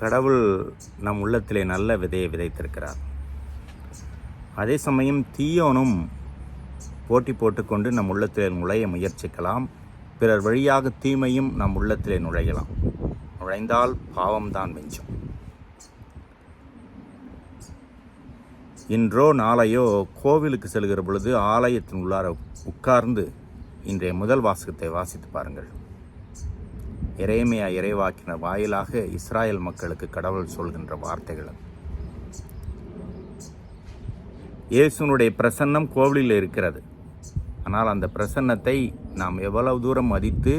கடவுள் நம் உள்ளத்திலே நல்ல விதையை விதைத்திருக்கிறார். அதே சமயம் தீயோனும் போட்டி போட்டுக்கொண்டு நம் உள்ளத்திலே நுழைய முயற்சிக்கலாம். பிறர் வழியாக தீமையும் நம் உள்ளத்திலே நுழையலாம். நுழைந்தால் பாவம்தான் மிஞ்சும். இன்றோ நாளையோ கோவிலுக்கு செல்கிற பொழுது ஆலயத்தின் உள்ளார உட்கார்ந்து இன்றைய முதல் வாசகத்தை வாசித்து பாருங்கள். இறைமையா இறைவாக்கின வாயிலாக இஸ்ராயல் மக்களுக்கு கடவுள் சொல்கின்ற வார்த்தைகள். இயேசுனுடைய பிரசன்னம் கோவிலில் இருக்கிறது. ஆனால் அந்த பிரசன்னத்தை நாம் எவ்வளவு தூரம் மதித்து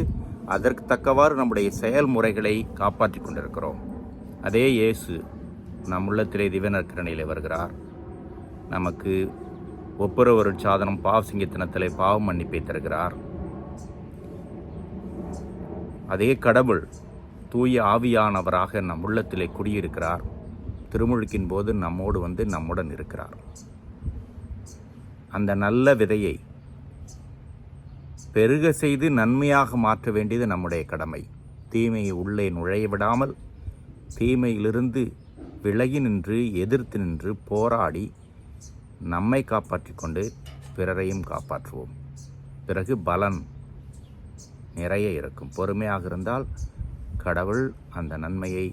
அதற்கு தக்கவாறு நம்முடைய செயல்முறைகளை காப்பாற்றி கொண்டிருக்கிறோம். அதே இயேசு நம் உள்ளத்திலே திவநற்கரணையில் வருகிறார். நமக்கு ஒப்புரவரு சாதனம் பாவ சிங்கத்தினத்திலே பாவ மன்னிப்பை தருகிறார். அதே கடவுள் தூய ஆவியானவராக நம் உள்ளத்திலே குடியிருக்கிறார். திருமுழுக்கின் போது நம்மோடு வந்து நம்முடன் இருக்கிறார். அந்த நல்ல விதையை பெருக செய்து நன்மையாக மாற்ற வேண்டியது நம்முடைய கடமை. தீமையை உள்ளே நுழைய விடாமல் தீமையிலிருந்து விலகி நின்று எதிர்த்து நின்று போராடி நம்மை காப்பாற்றிக்கொண்டு பிறரையும் காப்பாற்றுவோம். பிறகு பலன் நிறைய இருக்கும். பொறுமையாக இருந்தால் கடவுள் அந்த நன்மையை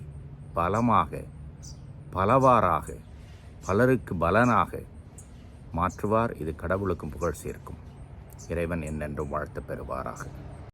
பலமாக பலவாறாக பலருக்கு பலனாக மாற்றுவார். இது கடவுளுக்கும் புகழ் சேர்க்கும். இறைவன் என்னென்றும் வாழ்த்து பெறுவாராக.